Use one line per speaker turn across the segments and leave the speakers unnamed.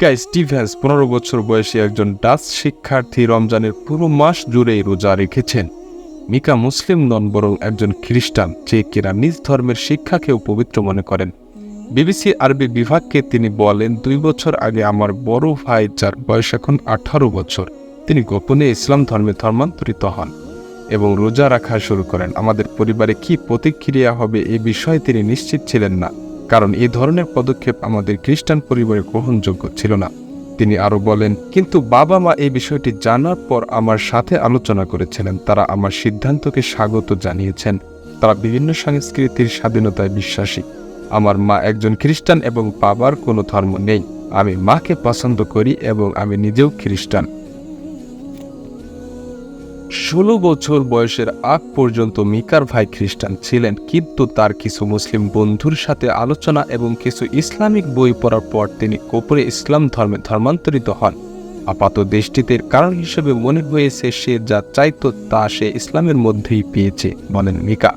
মিকা Stevens পনেরো বছর বয়সী একজন ডাচ শিক্ষার্থী রমজানের পুরো মাস জুড়েই রোজা রেখেছেন। মিকা মুসলিম নন, বরং একজন খ্রিস্টান, যে কিনা নিজ ধর্মের শিক্ষাকেও পবিত্র মনে করেন। বিবিসি আরবি বিভাগকে তিনি বলেন, দুই বছর আগে আমার বড় ভাই, যার বয়স এখন আঠারো বছর, তিনি গোপনে ইসলাম ধর্মে ধর্মান্তরিত হন এবং রোজা রাখা শুরু করেন। আমাদের পরিবারে কি প্রতিক্রিয়া হবে এ বিষয়ে তিনি নিশ্চিত ছিলেন না। কারণ এই ধরনের পদক্ষেপ আমাদের খ্রিস্টান পরিবারে গ্রহণযোগ্য ছিল না। তিনি আরও বলেন, কিন্তু বাবা মা এই বিষয়টি জানার পর আমার সাথে আলোচনা করেছিলেন। তারা আমার সিদ্ধান্তকে স্বাগত জানিয়েছেন। তারা বিভিন্ন সংস্কৃতির স্বাধীনতায় বিশ্বাসী। আমার মা একজন খ্রিস্টান এবং বাবার কোনো ধর্ম নেই। আমি মাকে পছন্দ করি এবং আমি নিজেও খ্রিস্টান। ষোলো বছর বয়সের আগ পর্যন্ত মিকার ভাই খ্রিস্টান ছিলেন, কিন্তু তার কিছু মুসলিম বন্ধুর সাথে আলোচনা এবং কিছু ইসলামিক বই পড়ার পর তিনি কোপরে ইসলাম ধর্মে ধর্মান্তরিত হন। আপাত দৃষ্টিতে কারণ হিসেবে মনে হয়েছে সে যা চাইতো তা সে ইসলামের মধ্যেই পেয়েছে, বলেন মিকা।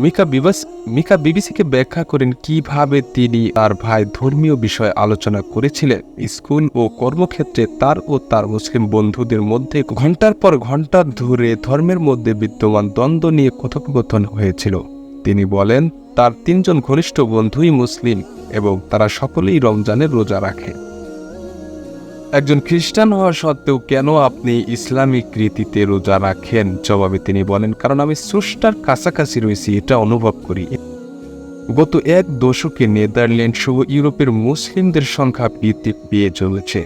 মিকা বিবাস মিকা বিবিসিকে ব্যাখ্যা করেন কীভাবে তিনি তার ভাই ধর্মীয় বিষয়ে আলোচনা করেছিলেন। স্কুল ও কর্মক্ষেত্রে তার ও তার মুসলিম বন্ধুদের মধ্যে ঘণ্টার পর ঘণ্টা ধরে ধর্মের মধ্যে বিদ্যমান দ্বন্দ্ব নিয়ে কথোপকথন হয়েছিল। তিনি বলেন, তার তিনজন ঘনিষ্ঠ বন্ধুই মুসলিম এবং তারা সকলেই রমজানের রোজা রাখে। একজন খ্রিস্টান হওয়া সত্ত্বেও কেন আপনি ইসলামিক রীতিতে রোজা রাখেন? জবাবে তিনি বলেন, কারণ আমি স্রষ্টার কাছাকাছি রয়েছি, এটা অনুভব করি। গত এক দশকে নেদারল্যান্ড সহ ইউরোপের মুসলিমদের সংখ্যা বৃদ্ধি পেয়ে চলেছে।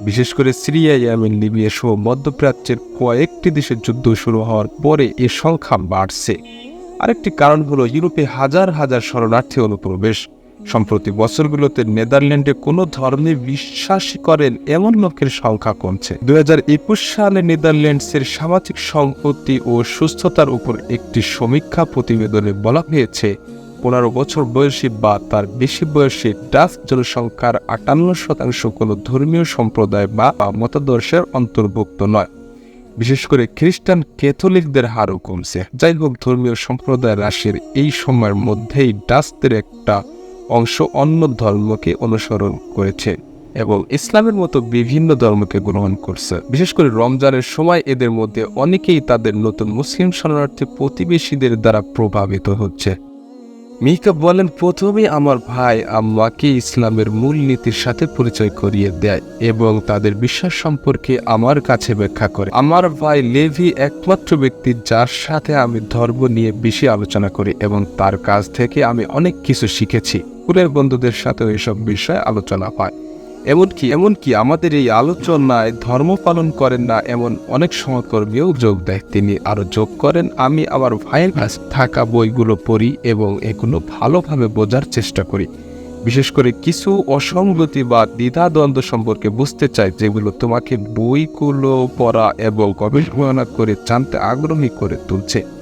বিশেষ করে সিরিয়া, ইয়ামেন, লিবিয়া সহ মধ্যপ্রাচ্যের কয়েকটি দেশে যুদ্ধ শুরু হওয়ার পরে এ সংখ্যা বাড়ছে। আরেকটি কারণ হলো, ইউরোপে হাজার হাজার শরণার্থী অনুপ্রবেশ সম্প্রতি বছরগুলোতে নেদারল্যান্ডে কোনো ধর্মে বিশ্বাসী করেন এমন লোকের সংখ্যা কমছে। দুই সালে নেদারল্যান্ডসের সামাজিক সম্পত্তি ও সুস্থতার উপর একটি সমীক্ষা প্রতিবেদনে বলা হয়েছে, পনেরো বছর বয়সী বা তার বেশি বয়সী ডাচ জনসংখ্যার আটান্ন শতাংশ কোনো ধর্মীয় সম্প্রদায় বা মতাদর্শের অন্তর্ভুক্ত নয়। বিশেষ করে খ্রিস্টান ক্যাথলিকদের হারও কমছে। যাই হোক, ধর্মীয় সম্প্রদায় হ্রাসের এই সময়ের মধ্যেই ডাচদের একটা অংশ অন্য ধর্মকে অনুসরণ করেছে এবং ইসলামের মতো বিভিন্ন ধর্মকে গ্রহণ করছে। বিশেষ করে রমজানের সময় এদের মধ্যে অনেকেই তাদের নতুন মুসলিম শরণার্থী প্রতিবেশীদের দ্বারা প্রভাবিত হচ্ছে। মিকা বলেন, প্রথমে আমার ভাই আম্মাকে ইসলামের মূল নীতির সাথে পরিচয় করিয়ে দেয় এবং তাদের বিশ্বাস সম্পর্কে আমার কাছে ব্যাখ্যা করে। আমার ভাই লেভি একমাত্র ব্যক্তি যার সাথে আমি ধর্ম নিয়ে বেশি আলোচনা করি এবং তার কাছ থেকে আমি অনেক কিছু শিখেছি। স্কুলের বন্ধুদের সাথেও এসব বিষয়ে আলোচনা হয়। এমনকি এমনকি আমাদের এই আলোচনায় ধর্ম পালন করেন না এমন অনেক সহকর্মীও যোগ দেয়। তিনি আরও যোগ করেন, আমি আমার ভাইয়ের কাছ থাকা বইগুলো পড়ি এবং এগুলো ভালোভাবে বোঝার চেষ্টা করি। বিশেষ করে কিছু অসঙ্গতি বা দ্বিধাদ্বন্দ্ব সম্পর্কে বুঝতে চাই, যেগুলো তোমাকে বইগুলো পড়া এবং গবেষণা করে জানতে আগ্রহী করে তুলছে।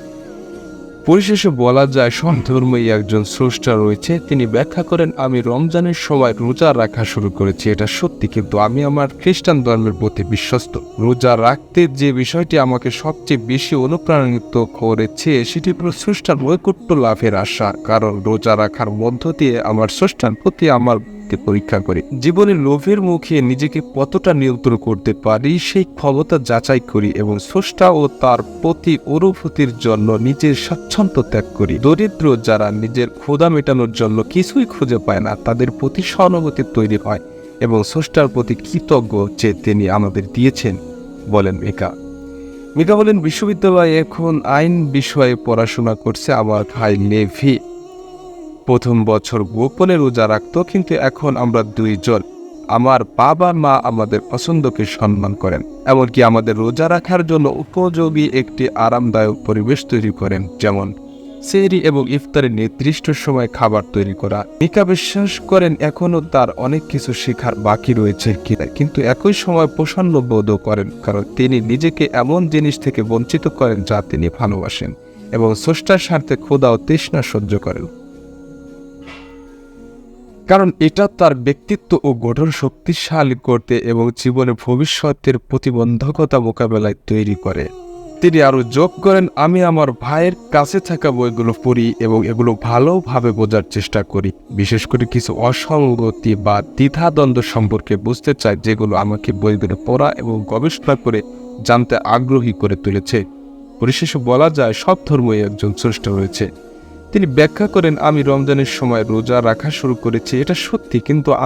পরিশেষে বলা যায় সব ধর্মেই একজন স্রষ্টা রয়েছে। তিনি ব্যাখ্যা করেন, আমি রমজানের সময় রোজা রাখা শুরু করেছি। এটা সত্যি, কিন্তু আমি আমার খ্রিস্টান ধর্মের প্রতি বিশ্বস্ত। রোজা রাখতে যে বিষয়টি আমাকে সবচেয়ে বেশি অনুপ্রাণিত করেছে, সেটি স্রষ্টার নৈকট্য লাভের আশা। কারণ রোজা রাখার মধ্য দিয়ে আমার স্রষ্টার প্রতি আমার কে পরীক্ষা করি। জীবনের লোভের মুখে নিজেকে কতটা নিয়ন্ত্রণ করতে পারি, সেই ক্ষমতা যাচাই করি এবং স্রষ্টা ও তার প্রতি অনুভূতির জন্য নিজের স্বাচ্ছন্দ্য ত্যাগ করি। দরিদ্র যারা নিজের ক্ষুধা মেটানোর জন্য কিছুই খুঁজে পায় না, তাদের প্রতি সহানুভূতি তৈরি হয় এবং স্রষ্টার প্রতি কৃতজ্ঞ যে তিনি আমাদের দিয়েছেন, বলেন মেকা। মিকা বলেন, বিশ্ববিদ্যালয়ে এখন আইন বিষয়ে পড়াশোনা করছে আমার ভাই লেভি। প্রথম বছর গোপনে রোজা রাখত, কিন্তু এখন আমরা দুইজন। আমার বাবা মা আমাদের পছন্দকে সম্মান করেন, এমনকি আমাদের রোজা রাখার জন্য উপযোগী একটি আরামদায়ক পরিবেশ তৈরি করেন, যেমন সেহরি এবং ইফতারের নির্দিষ্ট সময় খাবার তৈরি করা। মিকা বিশ্বাস করেন এখনও তার অনেক কিছু শেখার বাকি রয়েছে কিনা, কিন্তু একই সময় প্রসন্ন বোধও করেন, কারণ তিনি নিজেকে এমন জিনিস থেকে বঞ্চিত করেন যা তিনি ভালোবাসেন এবং স্রষ্টার স্বার্থে ক্ষুদা ও তৃষ্ণা সহ্য করেন। কারণ এটা তার ব্যক্তিত্ব ও গঠন শক্তিশালী করতে এবং জীবনে ভবিষ্যতের প্রতিবন্ধকতা মোকাবেলায় তৈরি করে। তিনি আরও যোগ করেন, আমি আমার ভাইয়ের কাছে থাকা বইগুলো পড়ি এবং এগুলো ভালোভাবে বোঝার চেষ্টা করি। বিশেষ করে কিছু অসঙ্গতি বা দ্বিধাদ্বন্দ্ব সম্পর্কে বুঝতে চাই, যেগুলো আমাকে বইগুলো পড়া এবং গবেষণা করে জানতে আগ্রহী করে তুলেছে। পরিশেষে বলা যায়, সব ধর্মই একজন স্রষ্টা রয়েছে। তিনি ব্যাখ্যা করেন আমি রমজানের সময় রোজা রাখা শুরু করেছি। এটা সত্যি কিন্তু